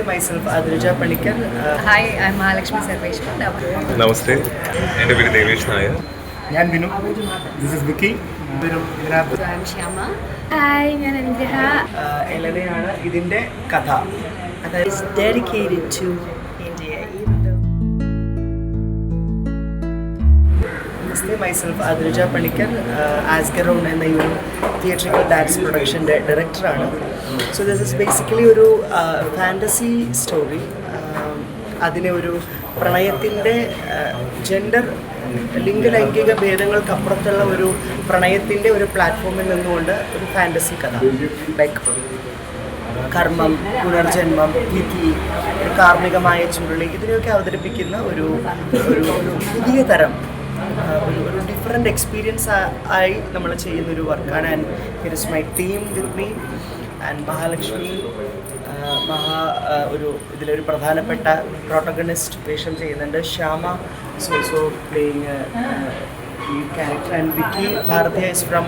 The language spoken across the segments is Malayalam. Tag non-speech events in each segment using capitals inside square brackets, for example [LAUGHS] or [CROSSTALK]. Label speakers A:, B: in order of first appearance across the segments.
A: Namaste, myself Adrija. Uh,
B: hi I am Mahalakshmi Sarveshwar
C: നമസ്തേ എന്റെ പേര് ദേവേഷ് നായർ.
D: ഞാൻ Binu this is
B: ബുക്കി Shyama
E: hi ഞാൻ അനുഗ്രഹ
A: uh, എലനയാണ് ഇതിന്റെ കഥ. അതായത്
F: is dedicated
A: namaste. Myself Adrija Panicker ആസ്കറോൺ എന്ന ഈ ഒരു തിയേറ്ററിക്കൽ ഡാൻസ് പ്രൊഡക്ഷന്റെ ഡയറക്ടറാണ് സോ ദിസ് ഇസ് ബേസിക്കലി ഒരു ഫാന്റസി സ്റ്റോറി അതിനെ ഒരു പ്രണയത്തിന്റെ ജെൻഡർ ലിംഗലൈംഗിക ഭേദങ്ങൾക്കപ്പുറത്തുള്ള ഒരു പ്രണയത്തിന്റെ ഒരു പ്ലാറ്റ്ഫോമിൽ നിന്നുകൊണ്ട് ഒരു ഫാന്റസി കഥ. ലൈക്ക് കർമ്മം പുനർജന്മം വിധി കാർമ്മികമായ ചുരുളി ഇതിനെയൊക്കെ അവതരിപ്പിക്കുന്ന ഒരു ഒരു പുതിയ തരം ഒരു ഡിഫറെന്റ് എക്സ്പീരിയൻസ് ആയി നമ്മൾ ചെയ്യുന്ന ഒരു വർക്കാണ് and it is my team with me and Mahalakshmi Maha ഒരു ഇതിലൊരു പ്രധാനപ്പെട്ട പ്രോട്ടഗണിസ്റ്റ് വേഷം ചെയ്യുന്നുണ്ട്. ശ്യാമ ഇസ് ഓൾസോ പ്ലേയിങ് ഈ character and Vicky Bharatiya is from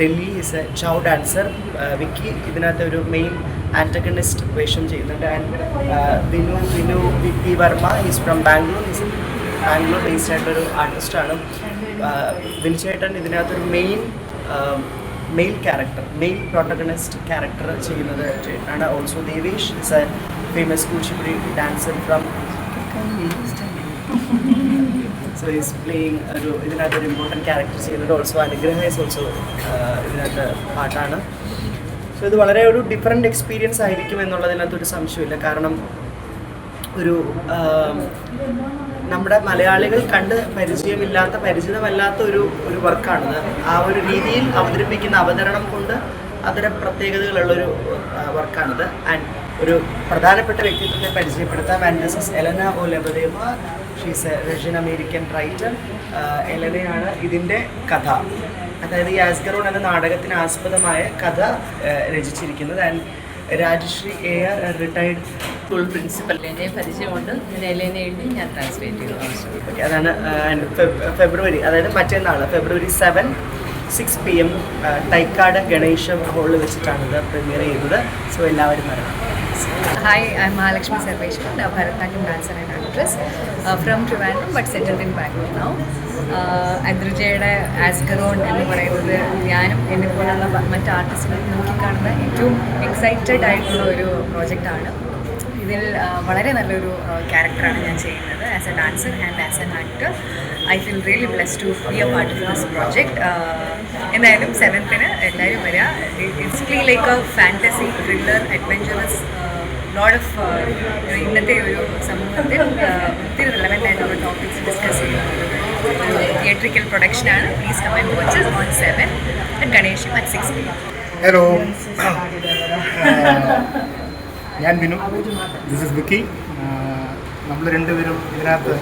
A: Delhi is a Chhau dancer Vicky ഇതിനകത്ത് ഒരു മെയിൻ ആന്റഗണിസ്റ്റ് വേഷം ചെയ്യുന്നുണ്ട്. And Vinu Vinu Vicky Varma is from Bangalore is Bangalore based ആയിട്ടൊരു ആർട്ടിസ്റ്റാണ് വിനിച്ചേട്ടൻ ഇതിനകത്തൊരു main male character male protagonist character ചെയ്യുന്നത് ചേട്ടനാണ് also Devesh is a famous Kuchipudi dancer from so is playing ഒരു ഇതിനകത്ത് ഒരു ഇമ്പോർട്ടന്റ് ക്യാരക്ടർ ചെയ്യുന്നത് ഓൾസോ അനുഗ്രഹ ഇസ് ഓൾസോ ഇതിനകത്ത് പാട്ടാണ്. സോ ഇത് വളരെ ഒരു ഡിഫറെന്റ് എക്സ്പീരിയൻസ് ആയിരിക്കും എന്നുള്ളതിനകത്ത് ഒരു സംശയമില്ല കാരണം ഒരു നമ്മുടെ മലയാളികൾ കണ്ട് പരിചയമില്ലാത്ത പരിചിതമല്ലാത്ത ഒരു ഒരു വർക്കാണ് ആ ഒരു രീതിയിൽ അവതരിപ്പിക്കുന്ന അവതരണം കൊണ്ട് അത്തരം പ്രത്യേകതകളുള്ളൊരു വർക്കാണിത്. ആൻഡ് ഒരു പ്രധാനപ്പെട്ട വ്യക്തിത്വത്തെ പരിചയപ്പെടുത്താം. And this is Elena oh Lebedeva she's a Russian American writer എലനയാണ് ഇതിന്റെ കഥ. അതായത് ഈ ആസ്കറോൺ എന്ന നാടകത്തിന് ആസ്പദമായ കഥ രചിച്ചിരിക്കുന്നത്. And Rajashree A R retired school principal
B: എന്നെ പരിചയമുണ്ട്. ഞാൻ എലേനെ എഴുതി ഞാൻ ട്രാൻസ്ലേറ്റ് ചെയ്തു.
A: ഓക്കെ അതാണ് ഫെബ്രുവരി അതായത് മറ്റന്നാൾ February seven six P M Thycaud Ganesha ഹോളിൽ വെച്ചിട്ടാണ് ഇത് പ്രീമിയർ ചെയ്തത്. സോ എല്ലാവരും വരണം.
B: Hi I am Mahalakshmi Sarveshwar Bharatanatyam dancer and actress from Trivandrum but settled in Bangalore now അദ്രിജയുടെ ആസ്കറോൺ എന്ന് പറയുന്നത് ഞാനും എന്നെ പോലുള്ള മറ്റ് ആർട്ടിസ്റ്റുകൾ നോക്കിക്കാണുന്ന ഏറ്റവും എക്സൈറ്റഡ് ആയിട്ടുള്ള ഒരു പ്രോജക്റ്റാണ് ഇതിൽ വളരെ നല്ലൊരു ക്യാരക്ടറാണ് ഞാൻ ചെയ്യുന്നത്. As a dancer and as an actor I feel really bless to be a part of this project എന്തായാലും സെവൻത്തിന് എല്ലാവരും വരിക it's clear like a fantasy thriller adventurous load of ഇന്നത്തെ ഒരു സമൂഹത്തിൽ ഒത്തിരി റിലവന്റ് ആയിട്ടുള്ള ടോപ്പിക്സ് ഡിസ്കസ് ചെയ്യുന്നത് theatrical പ്രൊഡക്ഷനാണ് please come on watch watches on seven at Ganesham at six
D: hello ഞാൻ ബിനു ദിസ് ഇസ് ബുക്കി നമ്മൾ രണ്ടുപേരും ഇതിനകത്ത്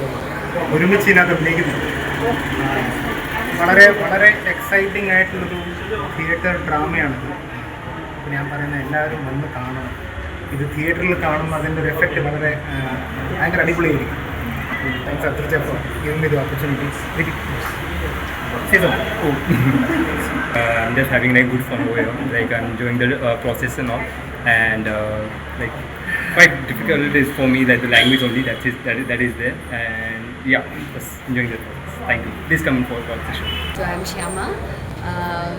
D: ഒരുമിച്ച് ഇതിനകത്ത് അഭിനയിക്കുന്നുണ്ട് വളരെ വളരെ എക്സൈറ്റിംഗ് ആയിട്ടുള്ളൊരു തിയേറ്റർ ഡ്രാമയാണിത് അപ്പോൾ ഞാൻ പറയുന്നത് എല്ലാവരും വന്ന് കാണണം. ഇത് തിയേറ്ററിൽ കാണുമ്പോൾ അതിന്റെ ഒരു എഫക്റ്റ് വളരെ ഭയങ്കര അടിപൊളിയായിരിക്കും. താങ്ക്സ് അത്രച്ചപ്പോൾ ഇതിന്റെ opportunities opportunity season. Oh. [LAUGHS]
G: uh, I'm just having like good fun over here. Like I'm doing the uh, process and all, and uh, like quite difficult it is for me that the language only that is that is, that is there. And yeah, just enjoying the process. Thank you. Please come in for the show.
B: So I'm Shyama.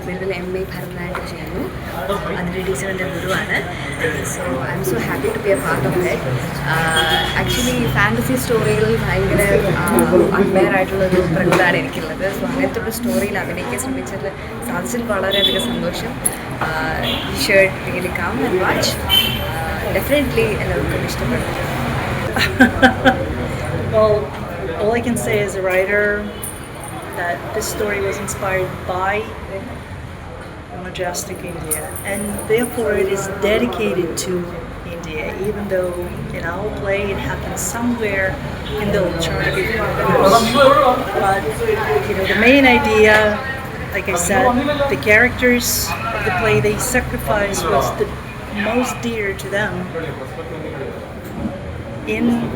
B: നിലവിൽ എം എ ഭരതനാട്യം ചെയ്യുന്നു. അതിന്റെ ടീച്ചറിന്റെ ഗുരുവാണ്. So I am so happy to be a part of that actually fantasy സ്റ്റോറികളിൽ ഭയങ്കര അൺഫെയർ ആയിട്ടുള്ളൊരു പ്രകൃതമാണ് എനിക്കുള്ളത്. സോ അങ്ങനത്തെ ഒരു സ്റ്റോറിയിൽ അഭിനയിക്കാൻ ശ്രമിച്ചതിൽ സാധിച്ചതിൽ വളരെയധികം സന്തോഷം. Shirt really come and watch definitely എല്ലാവർക്കും
F: ഇഷ്ടപ്പെടുന്നു all I can say as a writer that this story was inspired by majestic India, and therefore it is dedicated to India, even though in our play it happens somewhere in the alternative universe. But you know, the main idea, like I said, the characters of the play they sacrifice what's the most dear to them in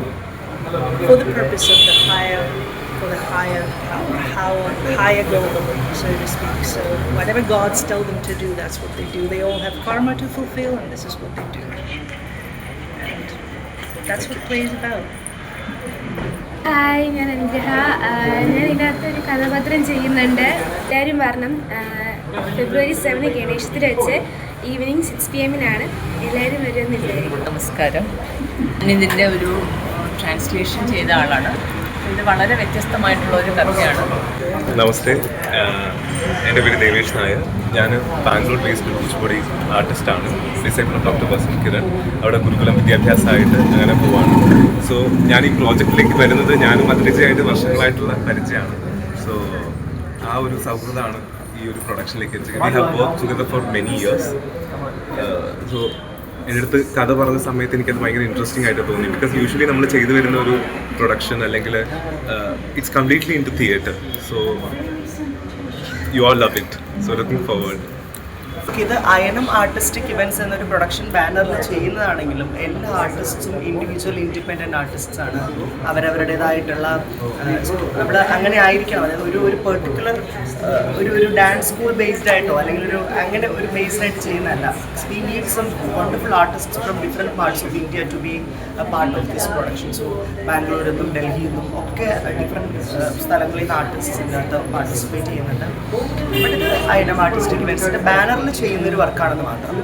F: for the purpose of the higher for the higher power, higher, higher goal, so to speak. So whatever gods tell them to do, that's what they do. They all have karma to fulfill, and this is what they do. And that's what play is about.
E: Hi ഞാൻ അനുഗ്രഹ ഞാൻ ഇതിനകത്ത് ഒരു കഥാപാത്രം ചെയ്യുന്നുണ്ട് എല്ലാവരും വരണം ഫെബ്രുവരി സെവന് ഗണേശത്തിൽ വെച്ച് ഈവനിങ് സിക്സ് പി എമ്മിനാണ് എല്ലാവരും വരുന്നില്ലേ
H: നമസ്കാരം ഞാനിതിന്റെ ഒരു ട്രാൻസ്ലേഷൻ ചെയ്ത ആളാണ് ഇത് വളരെ വ്യത്യസ്തമായിട്ടുള്ള ഒരു കഥയാണ്.
C: നമസ്തേ. എന്റെ പേര് ദേവേഷ് നായർ. ഞാൻ ബാംഗ്ലൂർ ബേസ്ഡ് കുച്ചുപൊടി ആർട്ടിസ്റ്റാണ്. ഡിസൈബിൾ ഡോക്ടർ ബസൻ കിരൺ. അവിടെ ഗുരുകുലം വിദ്യാഭ്യാസമായിട്ട് അങ്ങനെ പോവാണ്. സോ ഞാൻ ഈ പ്രോജക്റ്റിലേക്ക് വരുന്നത് ഞാനും അതിരിച്ചയായിട്ട് വർഷങ്ങളായിട്ടുള്ള പരിചയമാണ്. സോ ആ ഒരു സൗഹൃദമാണ് ഈ ഒരു പ്രൊഡക്ഷനിലേക്ക് എത്തിച്ചത്. We have work together for many years so എന്റെ അടുത്ത് കഥ പറഞ്ഞ സമയത്ത് എനിക്കത് ഭയങ്കര ഇൻട്രസ്റ്റിംഗ് ആയിട്ട് തോന്നി. ബിക്കോസ് യൂഷ്വലി നമ്മൾ ചെയ്തു വരുന്ന ഒരു പ്രൊഡക്ഷൻ അല്ലെങ്കിൽ it's completely in to theatre so you are love it so looking forward
A: ഇത് അയണം ആർട്ടിസ്റ്റിക് ഇവന്റ്സ് എന്നൊരു പ്രൊഡക്ഷൻ ബാനറിൽ ചെയ്യുന്നതാണെങ്കിലും എല്ലാ ആർട്ടിസ്റ്റും ഇൻഡിവിജ്വൽ ഇൻഡിപെൻഡന്റ് ആർട്ടിസ്റ്റ്സ് ആണ്. അവരവരുടേതായിട്ടുള്ള നമ്മൾ അങ്ങനെ ആയിരിക്കണം. അതായത് ഒരു ഒരു പെർട്ടിക്കുലർ ഒരു ഒരു ഡാൻസ് സ്കൂൾ ബേസ്ഡ് ആയിട്ടോ അല്ലെങ്കിൽ ഒരു അങ്ങനെ ഒരു ബേസ്ഡ് ആയിട്ട് ചെയ്യുന്നതല്ല. We need some wonderful artist from different parts of India to be part of this production so ബാംഗ്ലൂരിൽ നിന്നും ഡൽഹിയിൽ നിന്നും ഒക്കെ ഡിഫറെന്റ് സ്ഥലങ്ങളിൽ നിന്ന് ആർട്ടിസ്റ്റ്സ് ഇതിനകത്ത് പാർട്ടിസിപ്പേറ്റ് ചെയ്യുന്നുണ്ട്. ബട്ട് ഇത് ഐറ്റം ആർട്ടിസ്റ്റിക് ബാനറിൽ ചെയ്യുന്ന ഒരു വർക്കാണെന്ന് മാത്രം.